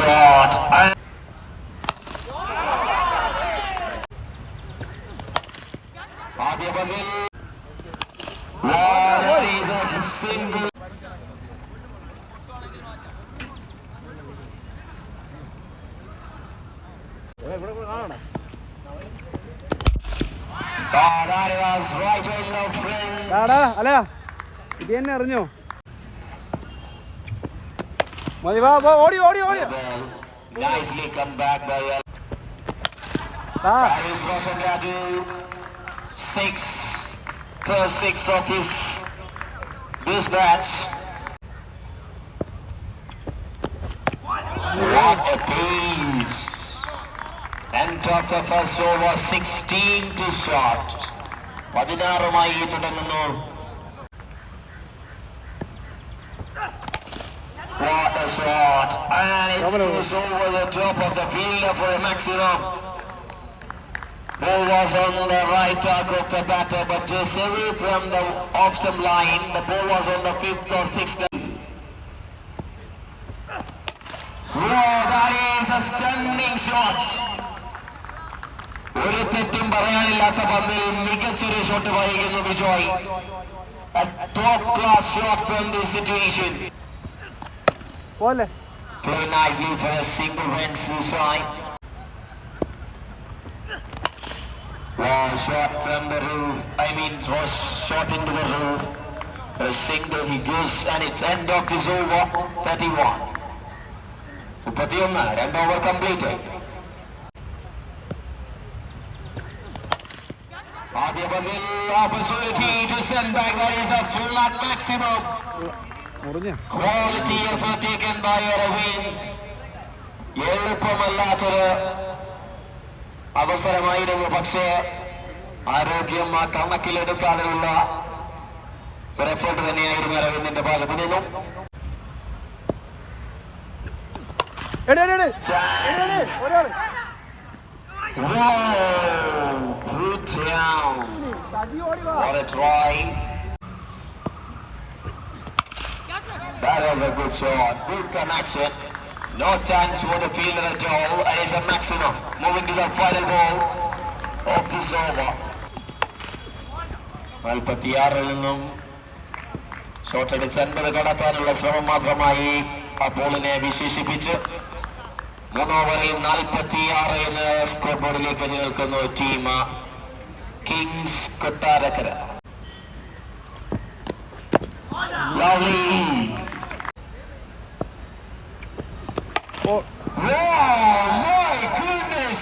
shot. And ആദ്യ ഇത് തന്നെ അറിഞ്ഞോ? മതി വാ വാ, ഓടി ഓടി ഓടി Ball. Nicely come back by El. ആ Paris Roshan Raju. Six. First six of his this match. What a pace. End of the first over 16 to shot. പതിനാറുമായി തുടങ്ങുന്നു What a shot. And it Double over. goes over the top of the fielder for a maximum. Ball was on the right arc of the batter, but just away from the off some line. The ball was on the fifth or sixth. Wow, that is a stunning shot. ഒരു തെറ്റും പറയാനില്ലാത്ത പന്തിൽ മികച്ചൊരു shot പറയുന്നു Vijoy top class shot from the situation പോലെ Play nicely for a single runs this side. Wow, shot from the roof. I mean, was shot into the roof. For a single, he goes, and it's end of this over. 31. മുപ്പത്തിയൊന്ന് രണ്ട് over complete ആദ്യ പന്തിൽ opportunity to send back that is the full at maximum എളുപ്പമല്ലാത്തൊരു അവസരമായിരുന്നു പക്ഷേ ആരോഗ്യം ആ കണക്കിലെടുക്കാതെയുള്ള റെഫേർട്ട് തന്നെയായിരുന്നു അരവിന്ദിന്റെ ഭാഗത്തു നിന്നും. What a try. That was a good shot. Good connection. No chance for the fielder at all. And it's a maximum. Moving to the final ball of this over. നാൽപ്പത്തിയാറിൽ നിന്നും shot അടിച്ച് അൻപത് കടത്താനുള്ള ശ്രമം മാത്രമായി ആ ബോളിനെ വിശേഷിപ്പിച്ച് മൂന്ന് ഓവറിൽ നാൽപ്പത്തിയാറ് എന്ന സ്കോർ ബോർഡിലേക്ക് നിൽക്കുന്നു team Kings Kottarakkara Lovely. Oh Wow, my goodness.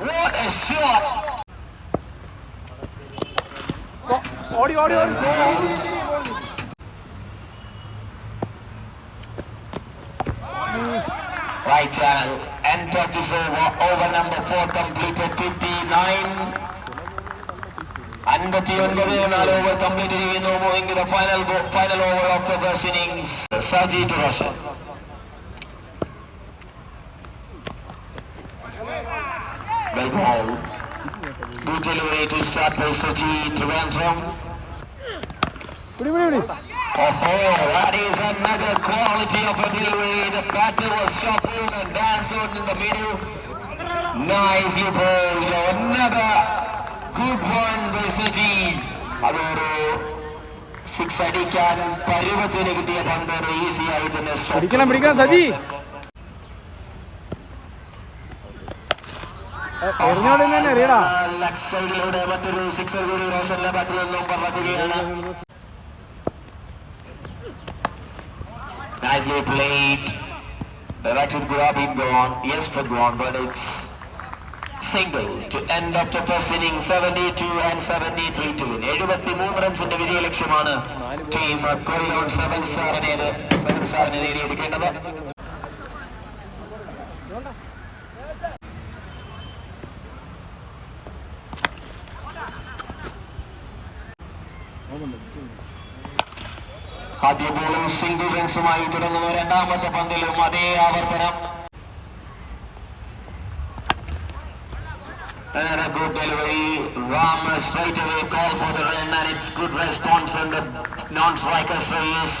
What a shot. ഓ, ഓടി ഓടി ഓടി Right channel. End of this over. Over number four completed 59. അൻപത്തിയൊൻപത് നാല് ഓവർ കംപ്ലീറ്റ് ചെയ്യുന്നു moving to the final final over of the first innings Saji to റഷൻ Well ball. Good delivery to start by Saji Trivandrum. Oh, that is another quality of a delivery. The batter was shuffled and danced in the middle. Nicely bowled. Another good one by Saji. അതൊരു six അടിക്കാൻ പരുവത്തിന് കിട്ടിയ പന്ത് ഈസിയായി തന്നെ പിടിക്കണം പിടിക്കണം Saji Nicely played. The right foot could have been gone. Yes, for gone, but it's single to end up the first inning 72 and 73 to win. 73 റൺസിന്റെ വിജയ ലക്ഷ്യമാണ് ടീം കൊയിലോൺ സെവൻ സ്റ്റാറിനേത് സെവൻ സ്റ്റാറിനെ നേടിയെടുക്കേണ്ടത് ആദ്യ ബോളിൽ സിംഗിൾ റൺസുമായി തുടങ്ങുന്ന രണ്ടാമത്തെ പന്തിലും അതേ ആവർത്തനം And a good delivery. Rama straight away call for the run and it's good response from the non-striker Sreyas.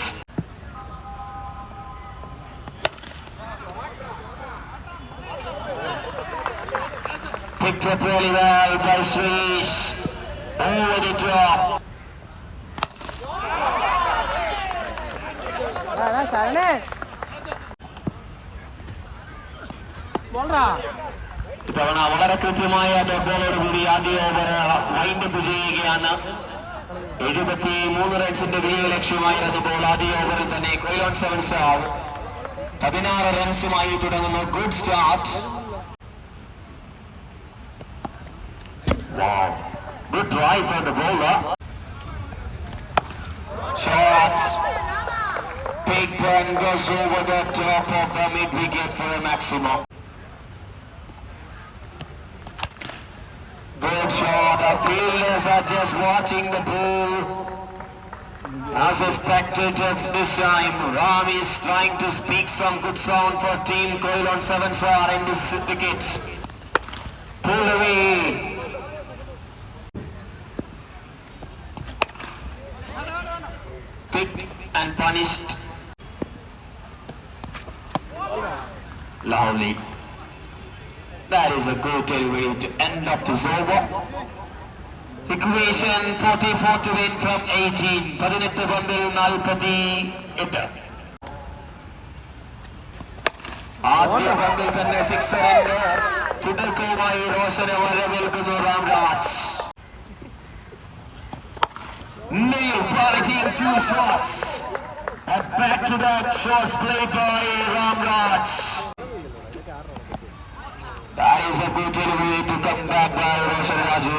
Picked up really well by Sreyas. Over the top. ശരണേ ഇത്തവണ വളരെ കൃത്യമായ ഡോബോളോട് കൂടി ആദ്യ ഓവർ വൈൻഡപ്പ് ചെയ്യുകയാണ് എഴുപത്തി മൂന്ന് റൺസിന്റെ വിജയ ലക്ഷ്യമായിരുന്നപ്പോൾ ആദ്യ ഓവറിൽ തന്നെ കൊയിലോൺ സെവൻസ് പതിനാറ് റൺസുമായി തുടങ്ങുന്നു. Good start good drive four the bowler Picked and goes over the top of the mid wicket for a maximum. Good shot. The fielders are just watching the ball. As a spectator this time, Ram is trying to speak some good sound for Team Coil on 7 star in this wicket. Pull away. Picked and punished. Lovely. That is a good way to end up this over. Equation 44 to win from 18. പതിനെട്ട് പന്തിൽ നാൽപ്പത്തി എട്ട് ആദ്യ പന്തിൽ തന്നെ സിക്സറിന്റെ തുടക്കവുമായി റോഷനെ വരവേൽക്കുന്നു Ramraj Neil piloting two shots. A back-to-back shots played by Ramraj. That is a good delivery to come back by Roshan Raju.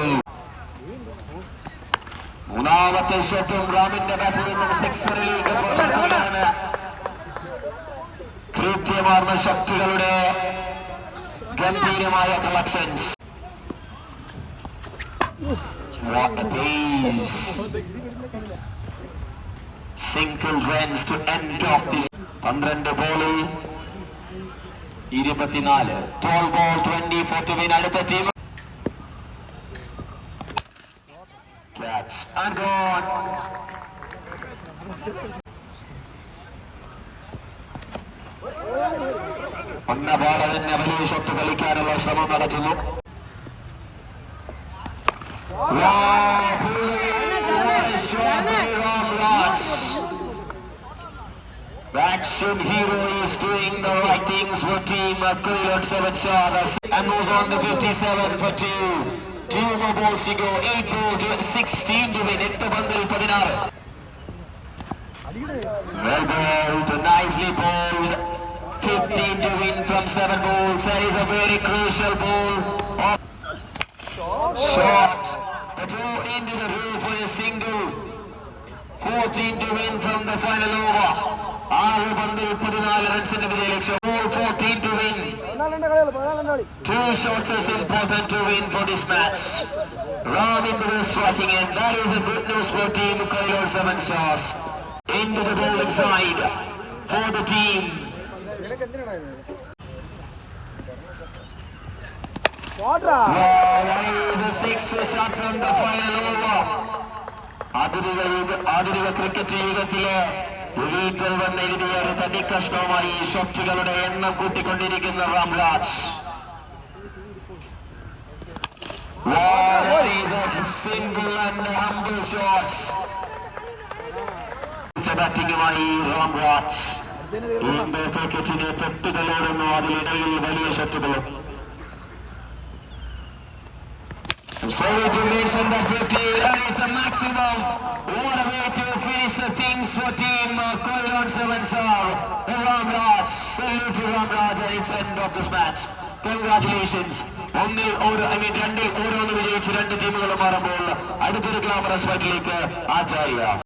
മൂന്നാമത്തെ ഷോട്ടും റാമിന്റെ ബാറ്റിൽ നിന്നും സിക്സറിലേക്ക് പുറത്തുകയാണ് കൃത്യമാർന്ന ശക്തികളുടെ ഗംഭീരമായ collections What a days. Single runs to end off this. പന്ത്രണ്ട് ബോളിൽ ഇരുപത്തിനാല്. Twelve ball twenty four to mean അടുത്ത team catch and gone ഒന്ന ball വലിയ ഷോട്ട് കളിക്കാനുള്ള ശ്രമം നടത്തുന്നു. action hero is doing the right things for team Kulot Savachara and moves on to 57 for 2. Two more balls to go, 8 ball to 16 to win. Ekta Bandal Padinara. Well bowled, nicely bowled. 15 to win from 7 balls. That is a very crucial ball. പതിനാല് റൺസിന്റെ വിജയ ലക്ഷ്യം fourteen to win പതിനാലിന്റെ കളിയുള്ളൂ പതിനാലിന്റെ കളി Two shots is important to win for this match. Ram into the striking end. That is a good news for team Kailor 7 stars. Into the bowling side for the team. നിനക്ക് എന്തിനാണ് ഇത് പോട്രാ the sixth shot from the final over. ആധുനിക യുഗ ആധുനിക cricket യുഗത്തിലെ വീട്ടിൽ വന്നെഴുതിയ ഒരു തടിക്കഷ്ണവുമായി ഷോട്ടുകളുടെ എണ്ണം കൂട്ടിക്കൊണ്ടിരിക്കുന്ന Ramraj What is a single and humble shots. ബാറ്റിംഗുമായി Ramraj Arjuna തീർന്നു ഇന്ത്യ ക്രിക്കറ്റിനെ തൊട്ടുകളോടുന്നു അതിലിടയിൽ വലിയ ഷട്ടുകളും I'm sorry to mention that 50 that is a maximum. What a way to finish the things for team Uh, Koyon 7 star. Ramraj, salute to Ramraj and its end of this match. Congratulations. ഒന്നിൽ ഓരോ I mean രണ്ടിൽ ഓരോന്ന് വിജയിച്ച് രണ്ട് ടീമുകൾ മാറുമ്പോൾ അടുത്തൊരു glamorous ഫൈറ്റിലേക്ക് ആചാര്യ